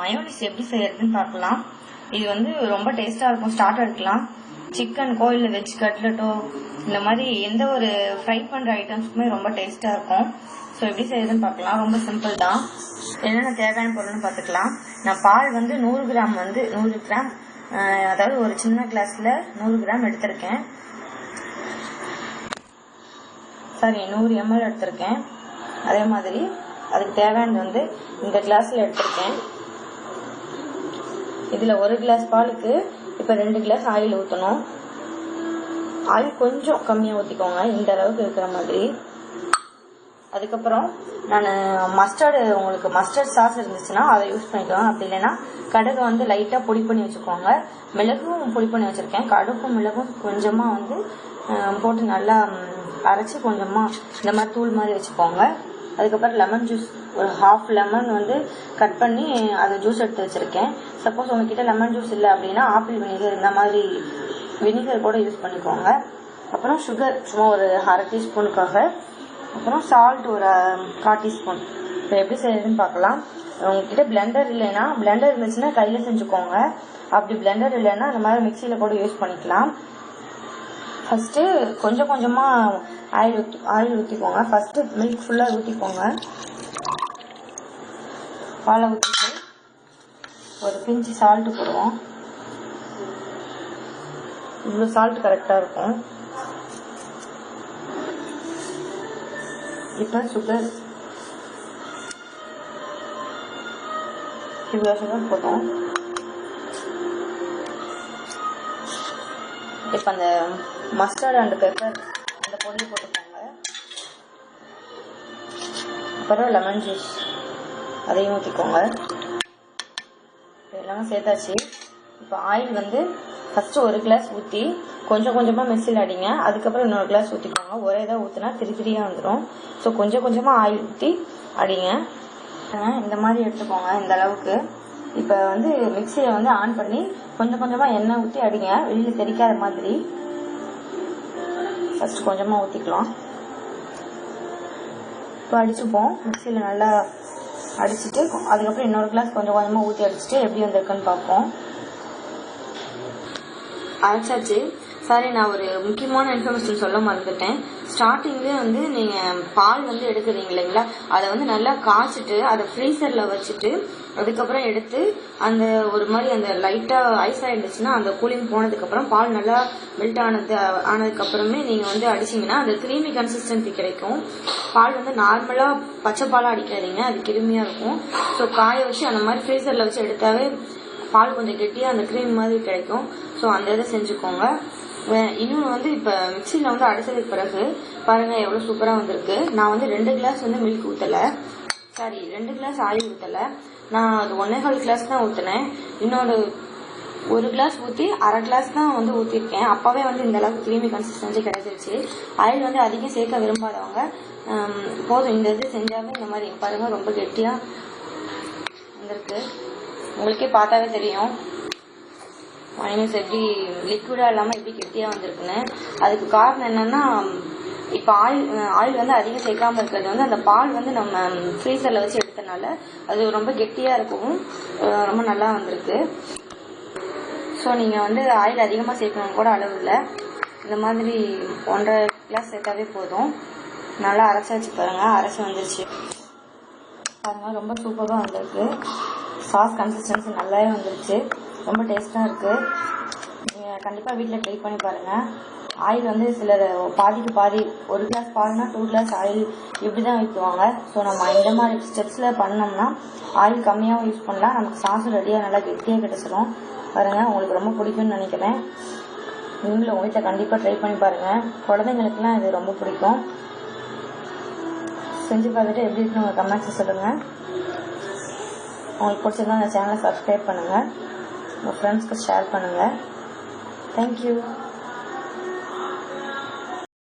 Mayonnaise எப்படி செய்யறதுன்னு பார்க்கலாம். இது வந்து ரொம்ப டேஸ்ட்டாக இருக்கும். ஸ்டார்ட் எடுக்கலாம். சிக்கனுக்கோ இல்லை வெஜ் கட்லெட்டோ இந்த மாதிரி எந்த ஒரு ஃப்ரை பண்ணுற ஐட்டம்ஸ்க்குமே ரொம்ப டேஸ்ட்டாக இருக்கும். ஸோ எப்படி செய்யுதுன்னு பார்க்கலாம். ரொம்ப சிம்பிள் தான். என்னென்ன தேவையான பொருள்னு பார்த்துக்கலாம். நான் பால் வந்து நூறு கிராம் வந்து நூறு கிராம் அதாவது ஒரு சின்ன கிளாஸில் நூறு கிராம் எடுத்திருக்கேன். சாரி நூறு எம்எல் எடுத்திருக்கேன். அதே மாதிரி அதுக்கு தேவையானது வந்து இந்த கிளாஸில் எடுத்திருக்கேன். இதில் ஒரு கிளாஸ் பாலுக்கு இப்போ ரெண்டு கிளாஸ் ஆயில் ஊற்றணும் ஆயில் கொஞ்சம் கம்மியாக ஊற்றிக்கோங்க இந்த அளவுக்கு இருக்கிற மாதிரி. அதுக்கப்புறம் நான் மஸ்டர்டு உங்களுக்கு மஸ்டர்ட் சாஸ் இருந்துச்சுன்னா அதை யூஸ் பண்ணிக்கலாம். அப்படி இல்லைன்னா கடுகு வந்து லைட்டாக பொடி பண்ணி வச்சுக்கோங்க. மிளகும் பொடி பண்ணி வச்சுருக்கேன். கடுகும் மிளகும் கொஞ்சமாக வந்து போட்டு நல்லா அரைச்சி கொஞ்சமாக இந்த மாதிரி தூள் மாதிரி வச்சுக்கோங்க. அதுக்கப்புறம் லெமன் ஜூஸ் ஒரு ஹாஃப் லெமன் வந்து கட் பண்ணி அதை ஜூஸ் எடுத்து வச்சுருக்கேன். சப்போஸ் உங்ககிட்ட லெமன் ஜூஸ் இல்லை அப்படின்னா ஆப்பிள் வினிகர் இந்த மாதிரி வினிகர் கூட யூஸ் பண்ணிக்கோங்க. அப்புறம் சுகர் சும்மா ஒரு அரை டீஸ்பூனுக்காக அப்புறம் சால்ட் ஒரு கால் டீஸ்பூன் இப்போ எப்படி செய்யறதுன்னு பார்க்கலாம். உங்ககிட்ட பிளெண்டர் இல்லைன்னா பிளெண்டர் இருந்துச்சுன்னா கையில் செஞ்சுக்கோங்க. அப்படி பிளெண்டர் இல்லைன்னா இந்த மாதிரி மிக்சியில் கூட யூஸ் பண்ணிக்கலாம். ஃபஸ்ட்டு கொஞ்சம் கொஞ்சமாக ஆயில் ஊற்றி ஆயில் ஊற்றிக்கோங்க ஃபஸ்ட்டு மில்க் ஃபுல்லாக ஊற்றிக்கோங்க பாலை ஊற்றிட்டு ஒரு பிஞ்சு சால்ட்டு போடுவோம். இவ்வளோ சால்ட் கரெக்டாக இருக்கும். இப்போ சுகர் இவ்வளோ சுகர் போட்டோம் இப்போ அந்த மஸ்டர்ட் அண்ட் பெப்பர் அந்த பொடி போட்டுக்கோங்க. அப்புறம் லெமன் ஜூஸ் அதையும் ஊற்றிக்கோங்க எல்லாமே சேர்த்தாச்சு. இப்போ ஆயில் வந்து ஃபஸ்ட்டு ஒரு கிளாஸ் ஊற்றி கொஞ்சம் கொஞ்சமாக மிக்சியில் அடிங்க. அதுக்கப்புறம் இன்னொரு கிளாஸ் ஊற்றிக்கோங்க ஒரே இதாக ஊற்றினா திரி திரியாக வந்துடும் ஸோ கொஞ்சம் கொஞ்சமாக ஆயில் ஊற்றி அடிங்க. இந்த மாதிரி எடுத்துக்கோங்க இந்த அளவுக்கு. இப்போ வந்து மிக்சியை வந்து ஆன் பண்ணி கொஞ்சம் கொஞ்சமாக எண்ணெய் ஊற்றி அடிங்க. வெளியில் தெரிக்காத மாதிரி. ஃபஸ்ட் கொஞ்சமாக ஊற்றிக்கலாம் இப்போ அடிச்சுப்போம். மிக்சியில் நல்லா அடிச்சுட்டு அதுக்கப்புறம் இன்னொரு கிளாஸ் கொஞ்சம் கொஞ்சமாக ஊற்றி அடிச்சுட்டு எப்படி வந்திருக்குன்னு பார்ப்போம். அரைச்சாச்சு. சாரி நான் ஒரு முக்கியமான இன்ஃபர்மேஷன் சொல்ல மறந்துட்டேன். ஸ்டார்டிங்லேயே வந்து நீங்கள் பால் வந்து எடுக்கிறீங்க இல்லைங்களா? அதை வந்து நல்லா காய்ச்சிட்டு அதை ஃப்ரீசரில் வச்சுட்டு அதுக்கப்புறம் எடுத்து அந்த ஒரு மாதிரி அந்த லைட்டாக ஐஸ் ஆகிடுச்சுன்னா அந்த கூலிங் போனதுக்கப்புறம் பால் நல்லா மெல்ட் ஆனது ஆனதுக்கப்புறமே நீங்கள் வந்து அடிச்சிங்கன்னா அந்த கிரீமி கன்சிஸ்டன்சி கிடைக்கும். பால் வந்து நார்மலாக பச்சை பாலாக அடிக்காதீங்க அது கிருமியாக இருக்கும். ஸோ காய வச்சு அந்த மாதிரி ஃப்ரீசரில் வச்சு எடுத்தாவே பால் கொஞ்சம் கெட்டியாக அந்த க்ரீம் மாதிரி கிடைக்கும். ஸோ அந்த இதை செஞ்சுக்கோங்க. இன்னொன்று வந்து இப்போ மிக்சியில் வந்து அடிச்சதுக்கு பிறகு பாருங்கள் எவ்வளோ சூப்பராக வந்திருக்கு. நான் வந்து ரெண்டு கிளாஸ் வந்து மில்க் ஊற்றலை சாரி ரெண்டு கிளாஸ் ஆயில் ஊற்றலை நான் அது ஒன்னே கால் கிளாஸ் தான் ஊற்றினேன் இன்னொரு ஒரு கிளாஸ் ஊற்றி அரை கிளாஸ் தான் வந்து ஊற்றிருக்கேன் அப்போவே வந்து இந்த அளவுக்கு கிரீமி கன்சிஸ்டன்சி கிடைச்சிருச்சு. ஆயில் வந்து அதிகம் சேர்க்க விரும்பாதவங்க போதும். இந்த இது செஞ்சாவே இந்த மாதிரி. பாருங்கள் ரொம்ப கெட்டியாக வந்திருக்கு. உங்களுக்கே பார்த்தாவே தெரியும். மைனஸ் எப்படி லிக்விடாக இல்லாமல் எப்படி கெட்டியாக வந்திருக்குன்னு. அதுக்கு காரணம் என்னன்னா இப்போ ஆயில் ஆயில் வந்து அதிகம் சேர்க்காம இருக்கிறது வந்து அந்த பால் வந்து நம்ம ஃப்ரீசரில் வச்சு எடுத்தனால அது ரொம்ப கெட்டியாக இருக்கும் ரொம்ப நல்லா வந்திருக்கு. ஸோ நீங்கள் வந்து ஆயில் அதிகமாக சேர்க்கணும் கூட அளவு இல்லை. இந்த மாதிரி ஒன்றரை கிளாஸ் சேர்த்தாவே போதும். நல்லா அரைச்சாச்சு பாருங்கள் அரைச்சி வந்துருச்சு. பாருங்கள் ரொம்ப சூப்பராக வந்திருக்கு. சாஸ் கன்சிஸ்டன்சி நல்லாவே வந்துருச்சு. ரொம்ப டேஸ்ட்டாக இருக்குது நீங்கள் கண்டிப்பாக வீட்டில் ட்ரை பண்ணி பாருங்கள் ஆயில் வந்து சிலர் பாதிக்கு பாதி ஒரு கிளாஸ் பால்னா டூ கிளாஸ் ஆயில் இப்படி தான் வைக்குவாங்க. ஸோ நம்ம இந்த மாதிரி ஸ்டெப்ஸில் பண்ணோம்னா ஆயில் கம்மியாகவும் யூஸ் பண்ணலாம். நமக்கு சாஸும் ரெடியாக நல்லா கெட்டியாக கிடச்சிரும். பாருங்கள் உங்களுக்கு ரொம்ப பிடிக்கும்னு நினைக்கிறேன். நீங்களும் உங்கள் வீட்டில் கண்டிப்பாக ட்ரை பண்ணி பாருங்கள் குழந்தைங்களுக்குலாம் இது ரொம்ப பிடிக்கும். செஞ்சு பார்த்துட்டு எப்படி இருக்குன்னு உங்கள் கமெண்ட்ஸை சொல்லுங்கள் உங்களுக்கு பிடிச்சிருந்தா அந்த சேனலை சப்ஸ்கிரைப் பண்ணுங்கள் உங்கள் ஃப்ரெண்ட்ஸ்க்கு ஷேர் பண்ணுங்கள் தேங்க்யூ